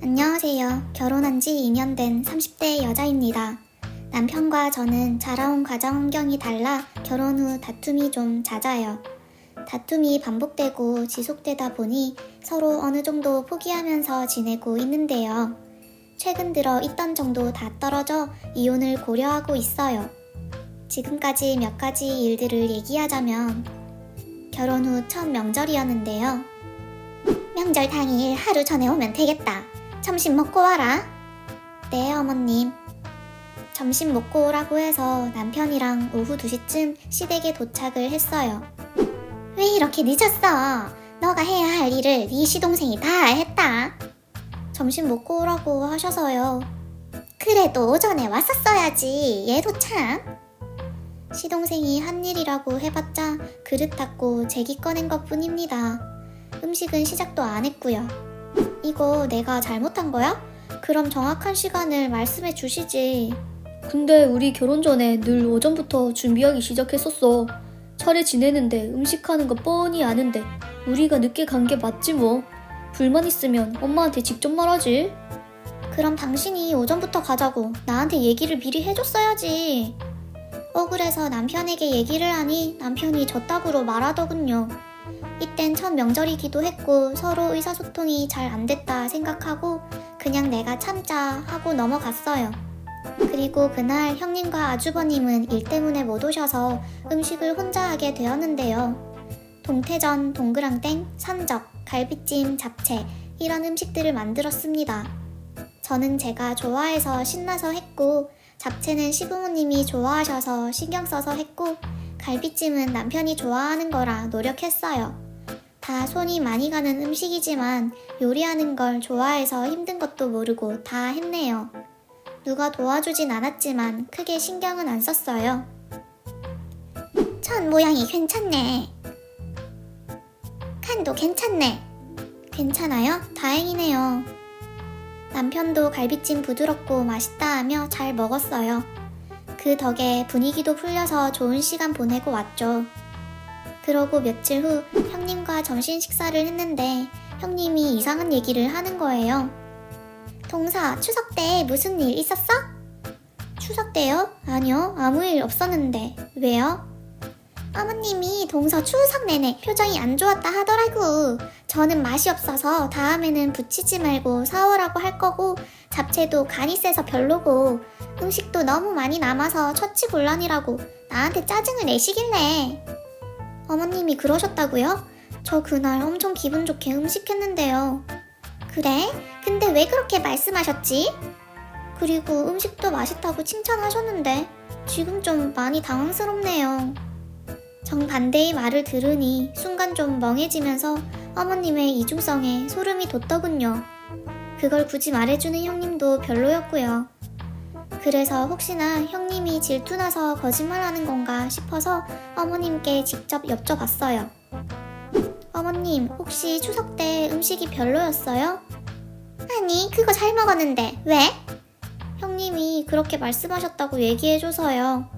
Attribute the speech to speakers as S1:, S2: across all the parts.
S1: 안녕하세요. 결혼한 지 2년 된 30대 여자입니다. 남편과 저는 자라온 가정 환경이 달라 결혼 후 다툼이 좀 잦아요. 다툼이 반복되고 지속되다 보니 서로 어느 정도 포기하면서 지내고 있는데요. 최근 들어 있던 정도 다 떨어져 이혼을 고려하고 있어요. 지금까지 몇 가지 일들을 얘기하자면 결혼 후 첫 명절이었는데요. 명절 당일 하루 전에 오면 되겠다. 점심 먹고 와라. 네, 어머님. 점심 먹고 오라고 해서 남편이랑 오후 2시쯤 시댁에 도착을 했어요. 왜 이렇게 늦었어? 너가 해야 할 일을 네 시동생이 다 했다. 점심 먹고 오라고 하셔서요. 그래도 오전에 왔었어야지. 얘도 참. 시동생이 한 일이라고 해봤자 그릇 닦고 제기 꺼낸 것 뿐입니다. 음식은 시작도 안 했고요. 이거 내가 잘못한 거야? 그럼 정확한 시간을 말씀해 주시지.
S2: 근데 우리 결혼 전에 늘 오전부터 준비하기 시작했었어. 차례 지내는데 음식하는 거 뻔히 아는데 우리가 늦게 간 게 맞지 뭐. 불만 있으면 엄마한테 직접 말하지.
S1: 그럼 당신이 오전부터 가자고 나한테 얘기를 미리 해줬어야지. 억울해서 남편에게 얘기를 하니 남편이 졌다구로 말하더군요. 이땐 첫 명절이기도 했고 서로 의사소통이 잘 안 됐다 생각하고 그냥 내가 참자 하고 넘어갔어요. 그리고 그날 형님과 아주버님은 일 때문에 못 오셔서 음식을 혼자 하게 되었는데요. 동태전, 동그랑땡, 산적, 갈비찜, 잡채 이런 음식들을 만들었습니다. 저는 제가 좋아해서 신나서 했고 잡채는 시부모님이 좋아하셔서 신경 써서 했고 갈비찜은 남편이 좋아하는 거라 노력했어요. 다 손이 많이 가는 음식이지만 요리하는 걸 좋아해서 힘든 것도 모르고 다 했네요. 누가 도와주진 않았지만 크게 신경은 안 썼어요. 천 모양이 괜찮네. 칸도 괜찮네. 괜찮아요? 다행이네요. 남편도 갈비찜 부드럽고 맛있다 하며 잘 먹었어요. 그 덕에 분위기도 풀려서 좋은 시간 보내고 왔죠. 그러고 며칠 후 점심 식사를 했는데 형님이 이상한 얘기를 하는 거예요. 동사, 추석 때 무슨 일 있었어? 추석 때요? 아니요, 아무 일 없었는데. 왜요? 어머님이 동서 추석 내내 표정이 안 좋았다 하더라고. 저는 맛이 없어서 다음에는 붙이지 말고 사오라고 할 거고 잡채도 간이 세서 별로고 음식도 너무 많이 남아서 처치 곤란이라고 나한테 짜증을 내시길래. 어머님이 그러셨다고요? 저 그날 엄청 기분 좋게 음식했는데요. 그래? 근데 왜 그렇게 말씀하셨지? 그리고 음식도 맛있다고 칭찬하셨는데 지금 좀 많이 당황스럽네요. 정반대의 말을 들으니 순간 좀 멍해지면서 어머님의 이중성에 소름이 돋더군요. 그걸 굳이 말해주는 형님도 별로였고요. 그래서 혹시나 형님이 질투나서 거짓말하는 건가 싶어서 어머님께 직접 여쭤봤어요. 어머님, 혹시 추석 때 음식이 별로였어요? 아니, 그거 잘 먹었는데, 왜? 형님이 그렇게 말씀하셨다고 얘기해줘서요.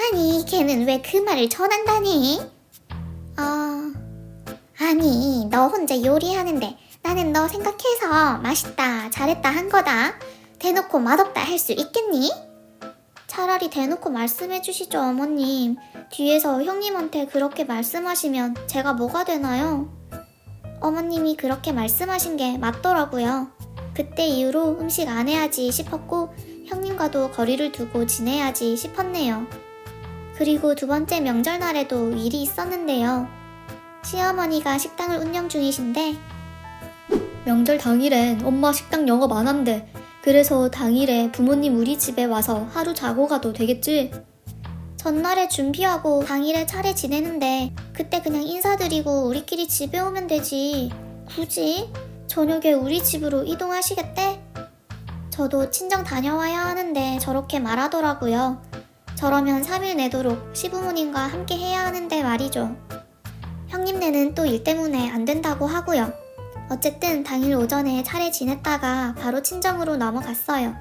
S1: 아니, 걔는 왜 그 말을 전한다니? 아, 아니, 너 혼자 요리하는데 나는 너 생각해서 맛있다, 잘했다 한 거다. 대놓고 맛없다 할 수 있겠니? 차라리 대놓고 말씀해 주시죠, 어머님. 뒤에서 형님한테 그렇게 말씀하시면 제가 뭐가 되나요? 어머님이 그렇게 말씀하신 게 맞더라고요. 그때 이후로 음식 안 해야지 싶었고, 형님과도 거리를 두고 지내야지 싶었네요. 그리고 두 번째 명절날에도 일이 있었는데요. 시어머니가 식당을 운영 중이신데,
S2: 명절 당일엔 엄마 식당 영업 안 한대. 그래서 당일에 부모님 우리 집에 와서 하루 자고 가도 되겠지?
S1: 전날에 준비하고 당일에 차례 지내는데 그때 그냥 인사드리고 우리끼리 집에 오면 되지. 굳이? 저녁에 우리 집으로 이동하시겠대? 저도 친정 다녀와야 하는데 저렇게 말하더라고요. 저러면 3일 내도록 시부모님과 함께 해야 하는데 말이죠. 형님네는 또 일 때문에 안 된다고 하고요. 어쨌든 당일 오전에 차례 지냈다가 바로 친정으로 넘어갔어요.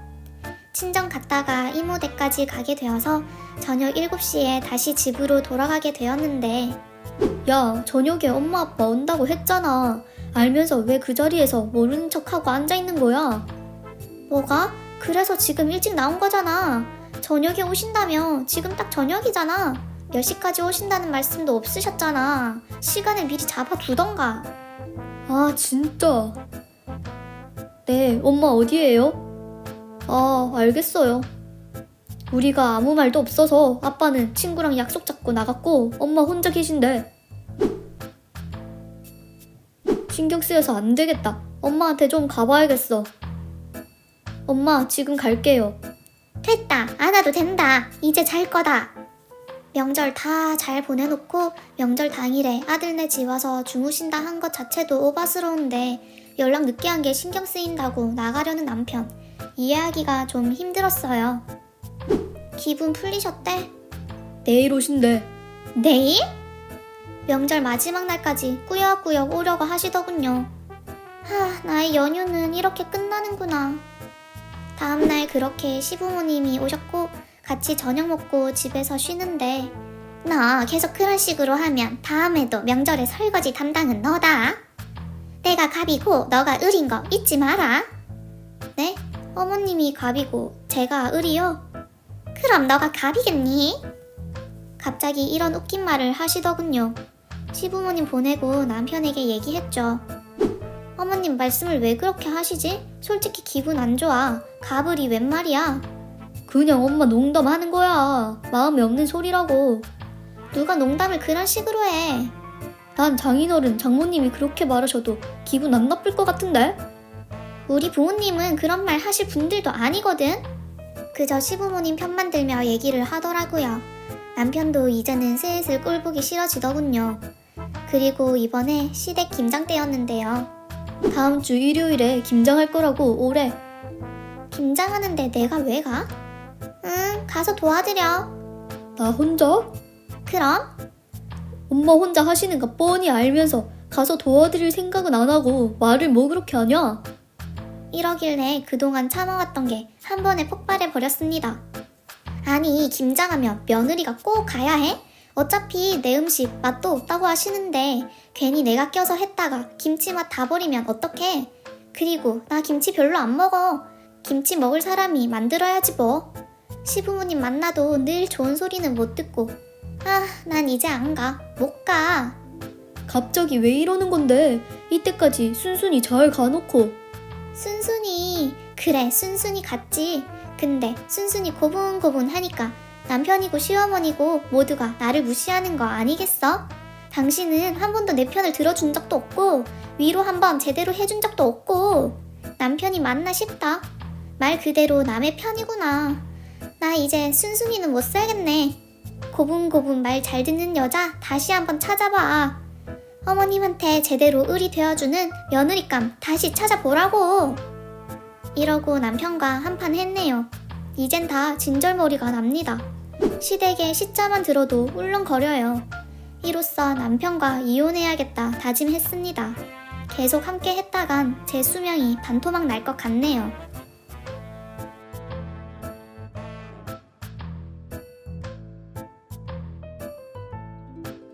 S1: 친정 갔다가 이모 댁까지 가게 되어서 저녁 7시에 다시 집으로 돌아가게 되었는데
S2: 야, 저녁에 엄마 아빠 온다고 했잖아. 알면서 왜 그 자리에서 모르는 척하고 앉아 있는 거야?
S1: 뭐가? 그래서 지금 일찍 나온 거잖아. 저녁에 오신다며. 지금 딱 저녁이잖아. 몇 시까지 오신다는 말씀도 없으셨잖아. 시간을 미리 잡아두던가.
S2: 아, 진짜. 네, 엄마 어디에요? 아, 알겠어요. 우리가 아무 말도 없어서 아빠는 친구랑 약속 잡고 나갔고 엄마 혼자 계신데. 신경 쓰여서 안 되겠다. 엄마한테 좀 가봐야겠어. 엄마, 지금 갈게요.
S1: 됐다. 안 와도 된다. 이제 잘 거다. 명절 다 잘 보내놓고 명절 당일에 아들네 집 와서 주무신다 한 것 자체도 오바스러운데 연락 늦게 한 게 신경 쓰인다고 나가려는 남편. 이해하기가 좀 힘들었어요. 기분 풀리셨대?
S2: 내일 오신대.
S1: 내일? 명절 마지막 날까지 꾸역꾸역 오려고 하시더군요. 하, 나의 연휴는 이렇게 끝나는구나. 다음날 그렇게 시부모님이 오셨고 같이 저녁 먹고 집에서 쉬는데 너 계속 그런 식으로 하면 다음에도 명절에 설거지 담당은 너다. 내가 갑이고 너가 을인 거 잊지 마라. 네? 어머님이 갑이고 제가 을이요? 그럼 너가 갑이겠니? 갑자기 이런 웃긴 말을 하시더군요. 시부모님 보내고 남편에게 얘기했죠. 어머님 말씀을 왜 그렇게 하시지? 솔직히 기분 안 좋아. 가불이 웬 말이야?
S2: 그냥 엄마 농담하는 거야. 마음에 없는 소리라고.
S1: 누가 농담을 그런 식으로 해?
S2: 난 장인어른 장모님이 그렇게 말하셔도 기분 안 나쁠 것 같은데?
S1: 우리 부모님은 그런 말 하실 분들도 아니거든? 그저 시부모님 편만 들며 얘기를 하더라고요. 남편도 이제는 슬슬 꼴 보기 싫어지더군요. 그리고 이번에 시댁 김장 때였는데요.
S2: 다음 주 일요일에 김장할 거라고 오래.
S1: 김장하는데 내가 왜 가? 응, 가서 도와드려.
S2: 나 혼자?
S1: 그럼?
S2: 엄마 혼자 하시는 거 뻔히 알면서 가서 도와드릴 생각은 안 하고 말을 뭐 그렇게 하냐?
S1: 이러길래 그동안 참아왔던 게 한 번에 폭발해 버렸습니다. 아니, 김장하면 며느리가 꼭 가야 해? 어차피 내 음식 맛도 없다고 하시는데 괜히 내가 껴서 했다가 김치 맛 다 버리면 어떡해? 그리고 나 김치 별로 안 먹어. 김치 먹을 사람이 만들어야지 뭐. 시부모님 만나도 늘 좋은 소리는 못 듣고. 아, 난 이제 안 가. 못 가.
S2: 갑자기 왜 이러는 건데? 이때까지 순순히 잘 가놓고.
S1: 순순히 그래 순순히 갔지 근데 순순히 고분고분 하니까 남편이고 시어머니고 모두가 나를 무시하는 거 아니겠어? 당신은 한 번도 내 편을 들어준 적도 없고 위로 한 번 제대로 해준 적도 없고 남편이 맞나 싶다 말 그대로 남의 편이구나 나 이제 순순히는 못 살겠네 고분고분 말 잘 듣는 여자 다시 한번 찾아봐 어머님한테 제대로 을이 되어주는 며느리감 다시 찾아보라고. 이러고 남편과 한판 했네요. 이젠 다 진절머리가 납니다. 시댁의 시자만 들어도 울렁거려요. 이로써 남편과 이혼해야겠다 다짐했습니다. 계속 함께 했다간 제 수명이 반토막 날 것 같네요.